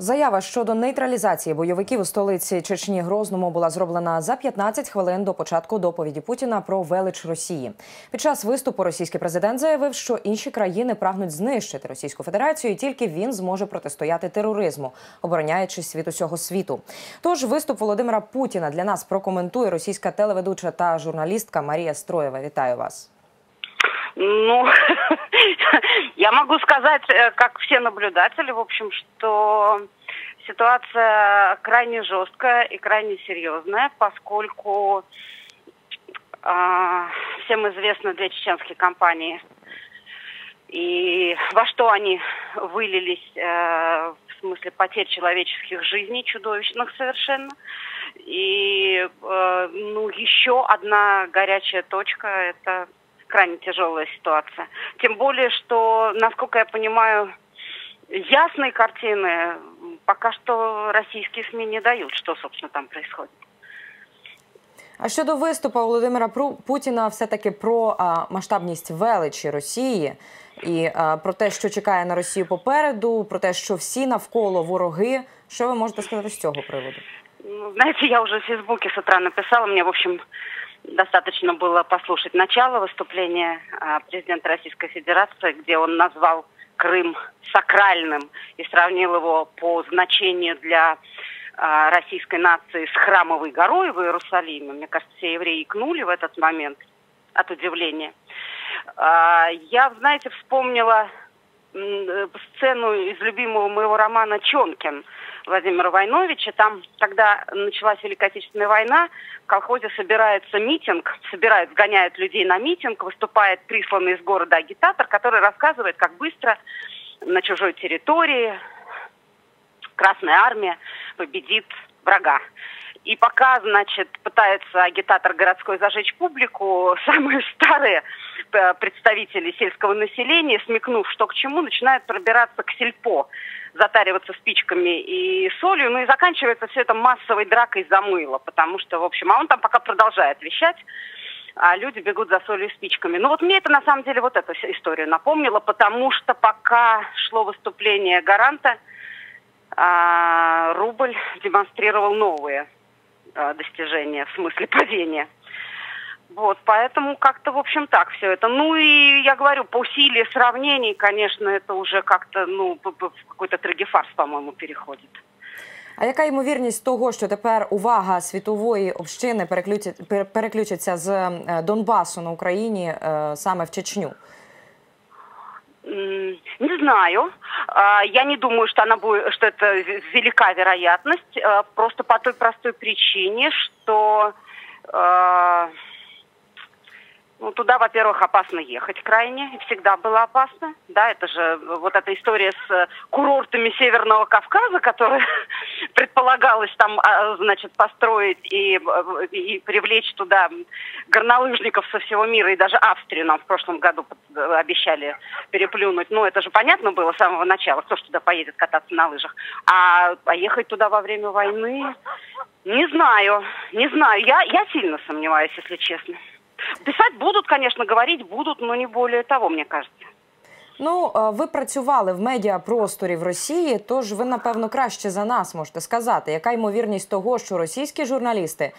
Заява щодо нейтралізації бойовиків у столиці Чечні Грозному була зроблена за 15 хвилин до початку доповіді Путіна про велич Росії. Під час виступу російський президент заявив, що інші країни прагнуть знищити Російську Федерацію, і тільки він зможе протистояти тероризму, обороняючись від усього світу. Тож виступ Володимира Путіна для нас прокоментує російська телеведуча та журналістка Марія Строєва. Вітаю вас. Ну, я могу сказать, э, как все наблюдатели, в общем, что ситуация крайне жесткая и крайне серьезная, поскольку э, всем известно две чеченские компании и во что они вылились э, в смысле потерь человеческих жизней, чудовищных совершенно. И э, ну, еще одна горячая точка – это крайне тяжелая ситуация. Тем более, что, насколько я понимаю, ясной картины пока что российские СМИ не дают, что, собственно, там происходит. А щодо виступу Володимира Путіна, все таки про а, масштабність величі Росії і а, про те, що чекає на Росію попереду, про те, що всі навколо вороги. Що ви можете сказати з цього приводу? Ну, знаете, я уже в Фейсбуке с утра написала, мне, в общем, достаточно было послушать начало выступления а, президента Российской Федерации, где он назвал Крым сакральным и сравнил его по значению для а, российской нации с храмовой горой в Иерусалиме. Мне кажется, все евреи икнули в этот момент от удивления. А, я, знаете, вспомнила сцену из любимого моего романа «Чонкин», Владимира Войновича. Там, когда началась Великая Отечественная война, в колхозе собирается митинг, собирают, сгоняют людей на митинг, выступает присланный из города агитатор, который рассказывает, как быстро на чужой территории Красная Армия победит врага. И пока, значит, пытается агитатор городской зажечь публику, самые старые э, представители сельского населения, смекнув, что к чему, начинают пробираться к сельпо затариваться спичками и солью. Ну и заканчивается все это массовой дракой за мыло, потому что, в общем, а он там пока продолжает вещать а люди бегут за солью и спичками. Ну вот мне это на самом деле вот эту историю напомнило, потому что пока шло выступление гаранта, а, рубль демонстрировал новые а, достижения в смысле падения. Вот, поэтому как-то, в общем, так все это. Ну и я говорю, по силе сравнений, конечно, это уже как-то, ну, в какой-то трагефарс, по-моему, переходит. А яка ймовірність того, що тепер увага світової общини переключиться з Донбасу на Україні саме в Чечню? Не знаю. Я не думаю, что она будет, что это велика вероятность, просто по той простой причине, что ну, туда, во-первых, опасно ехать крайне, всегда было опасно. Да, это же вот эта история с курортами Северного Кавказа, которая предполагалось там, а, значит, построить и, и привлечь туда горнолыжников со всего мира, и даже Австрию нам в прошлом году обещали переплюнуть. Ну, это же понятно было с самого начала, кто ж туда поедет кататься на лыжах. А поехать туда во время войны, не знаю, не знаю. Я, я сильно сомневаюсь, если честно. Писать будуть, конечно, говорить будуть, но не более того, мне кажется. Ну, ви працювали в медіапросторі в Росії, тож ви, напевно, краще за нас можете сказати, яка ймовірність того, що російські журналісти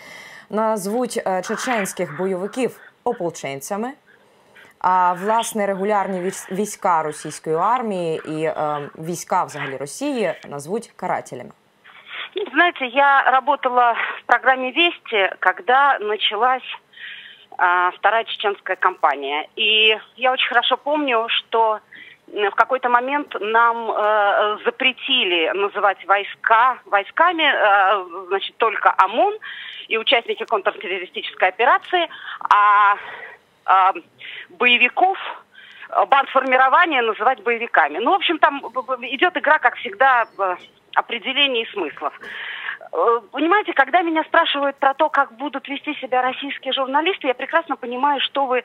назвуть чеченських бойовиків ополченцями, а власне регулярні війська російської армії і е, війська взагалі Росії назвуть карателями? Знаете, я работала в программе «Вести», когда началась а, вторая чеченская кампания. И я очень хорошо помню, что в какой-то момент нам э, запретили называть войска войсками, э, значит, только ОМОН и участники контртеррористической операции, а э, боевиков бандформирования называть боевиками. Ну, в общем, там идет игра, как всегда, определений и смыслов. Э, понимаете, когда меня спрашивают про то, как будут вести себя российские журналисты, я прекрасно понимаю, что вы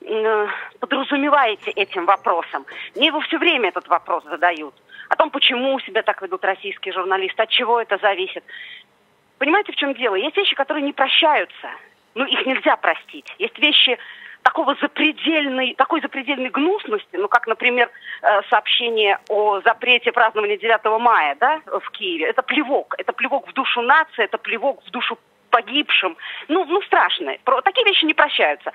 э, подразумеваете этим вопросом. Мне его все время этот вопрос задают. О том, почему себя так ведут российские журналисты, от чего это зависит. Понимаете, в чем дело? Есть вещи, которые не прощаются. Ну, их нельзя простить. Есть вещи, такого запредельной, такой запредельной гнусности, ну, как, например, э, сообщение о запрете празднования 9 мая, да, в Киеве. Это плевок. Это плевок в душу нации, это плевок в душу погибшим. Ну, ну страшно. Такие вещи не прощаются.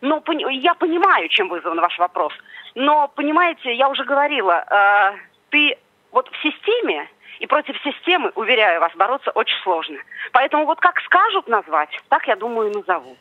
Но я понимаю, чем вызван ваш вопрос. Но, понимаете, я уже говорила, э, ты вот в системе, и против системы, уверяю вас, бороться очень сложно. Поэтому вот как скажут назвать, так, я думаю, и назовут.